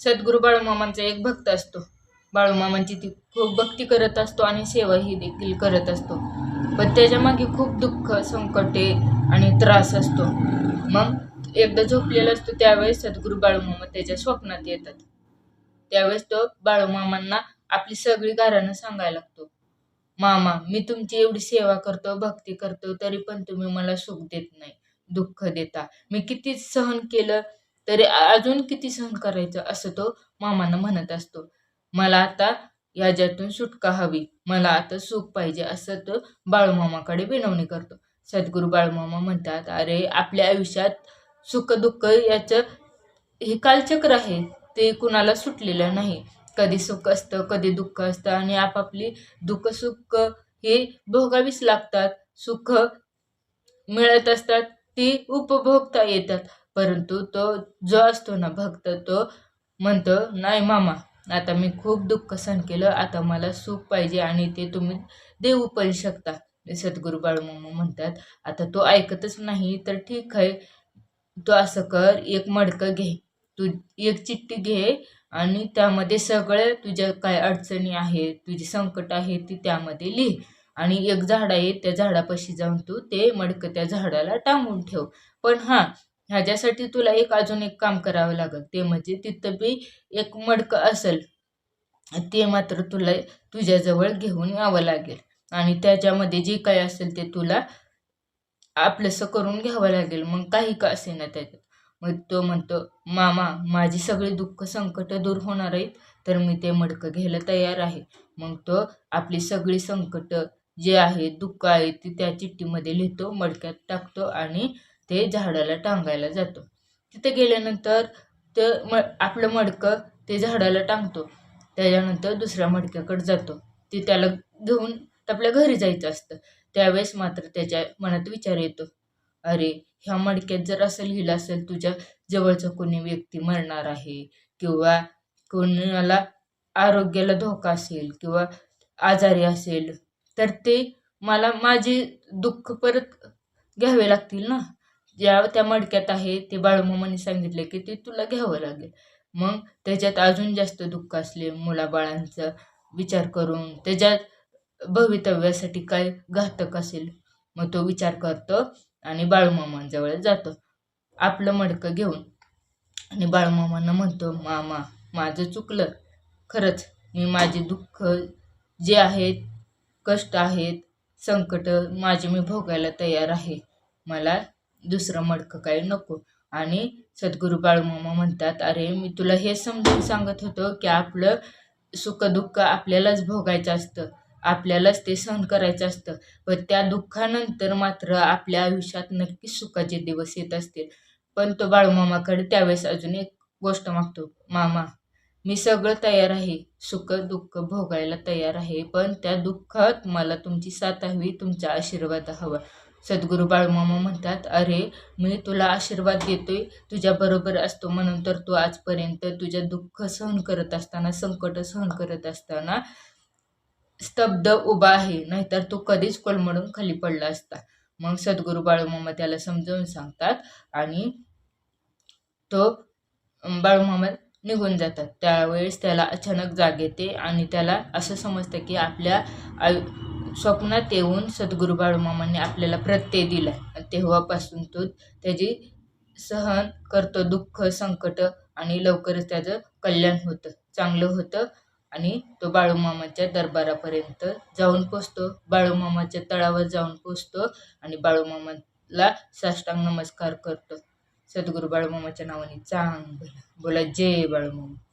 सद्गुरू बाळूमामांचा एक भक्त असतो. बाळूमामांची ती खूप भक्ती करत असतो आणि सेवा ही देखील करत असतो. पण त्याच्यामागे खूप दुःख संकटे आणि त्रास असतो. मग एकदा झोपलेला असतो त्यावेळेस सद्गुरू बाळूमामा त्याच्या स्वप्नात येतात. त्यावेळेस तो बाळूमामांना आपली सगळी गाराणं सांगायला लागतो. मामा मी तुमची एवढी सेवा करतो भक्ती करतो तरी पण तुम्ही मला सुख देत नाही दुःख देता. मी किती सहन केलं तरी अजून किती सहन करायचं असं तो मामांना म्हणत असतो. मला आता याच्यातून सुटका हवी. मला आता सुख पाहिजे असं तो बाळूमामाकडे विनवणी करतो. सद्गुरू बाळूमामा म्हणतात अरे आपल्या आयुष्यात सुख दुःख याचं हे कालचक्र आहे. ते कुणाला सुटलेलं नाही. कधी सुख असतं कधी दुःख असतं आणि आपापली दुःख सुख हे भोगावीच लागतात. सुख मिळत असतात ती उपभोगता येतात. परंतु तो जो असतो ना भक्त तो म्हणतो नाही मामा आता मी खूप दुःख सहन केलं आता मला सुख पाहिजे आणि ते तुम्ही देऊ पण शकता. सद्गुरू बाळमामा म्हणतात आता तो ऐकतच नाही तर ठीक आहे तू असं कर एक मडकं घे तू एक चिठ्ठी घे आणि त्यामध्ये सगळे तुझ्या काय अडचणी आहेत तुझी संकट आहे ती त्यामध्ये लिह आणि एक झाड आहे त्या झाडापाशी जाऊन तू ते मडकं त्या झाडाला टांगून ठेव. पण हां ह्याच्यासाठी तुला एक अजून एक काम करावं लागेल. ते म्हणजे तिथं बी एक मडकं असेल ते मात्र तुला तुझ्याजवळ घेऊन यावं लागेल. आणि त्याच्यामध्ये जे काय असेल ते तुला आपलंसं करून घ्यावं लागेल. मग काही का असे ना त्याच्यात. मग तो म्हणतो मामा माझी सगळी दुःख संकट दूर होणार आहेत तर मी ते मडकं घ्यायला तयार आहे. मग तो आपली सगळी संकट जे आहे दुःख आहे ती त्या चिठ्ठीमध्ये लिहितो मडक्यात टाकतो आणि ते झाडाला टांगायला जातो. तिथे गेल्यानंतर ते म आपलं मडकं ते झाडाला टांगतो. त्याच्यानंतर दुसऱ्या मडक्याकडे जातो. ते त्याला घेऊन आपल्या घरी जायचं असतं. त्यावेळेस मात्र त्याच्या मनात विचार येतो. अरे ह्या मडक्यात जर असं लिहिलं असेल तुझ्या जवळचं कोणी व्यक्ती मरणार आहे किंवा कोणाला आरोग्याला धोका असेल किंवा आजारी असेल तर ते मला माझे दुःख परत घ्यावे लागतील ना? ज्या त्या मडक्यात आहे ते बाळूमामाने सांगितले की ते तुला घ्यावं लागेल. मग त्याच्यात अजून जास्त दुःख असले मुलाबाळांचा विचार करून त्याच्यात भवितव्यासाठी काय घातक असेल मग तो विचार करतो आणि बाळूमामांजवळ जातो. आपलं मडकं घेऊन. आणि बाळूमामांना म्हणतो मामा माझं चुकलं. खरंच मी माझे दुःख जे आहेत कष्ट आहेत संकट माझे मी भोगायला तयार आहे. मला दुसरं मडकं काही नको. आणि सद्गुरू बाळूमामा म्हणतात अरे मी तुला हे समजून सांगत होतो की आपलं सुखदुःख आपल्यालाच भोगायचं असतं. आपल्यालाच ते सहन करायचं असतं. पण त्या दुःखानंतर मात्र आपल्या आयुष्यात नक्कीच सुखाचे दिवस येत असतील. पण तो बाळूमामाकडे त्यावेळेस अजून एक गोष्ट मागतो. मामा मी सगळं तयार आहे. सुख दुःख भोगायला तयार आहे. पण त्या दुःखात मला तुमची साथ हवी तुमचा आशीर्वाद हवा. सद्गुरू बाळूमामा म्हणतात अरे मी तुला आशीर्वाद देतोय तुझ्याबरोबर असतो म्हणून तर तू आजपर्यंत तुझ्या दुःख सहन करत असताना संकट सहन करत असताना स्तब्ध उभा आहे नाहीतर तू कधीच कोलमडून खाली पडला असता. मग सद्गुरू बाळूमामा त्याला समजावून सांगतात आणि तो बाळूमामा निघून जातात. त्यावेळेस त्याला अचानक जाग येते आणि त्याला असं समजतं की आपल्या आयु स्वप्नात येऊन सद्गुरू बाळूमामांनी आपल्याला प्रत्यय दिला तेव्हापासून तो त्याची सहन करतो दुःख संकट आणि लवकरच त्याचं कल्याण होतं. चांगलं होतं आणि तो बाळूमामाच्या दरबारापर्यंत जाऊन पोचतो. बाळूमामाच्या तळावर जाऊन पोचतो आणि बाळूमामाला साष्टांग नमस्कार करतो. सद्गुरू बाळूमामाच्या नावाने चांग बोला. बोला जय बाळूमामा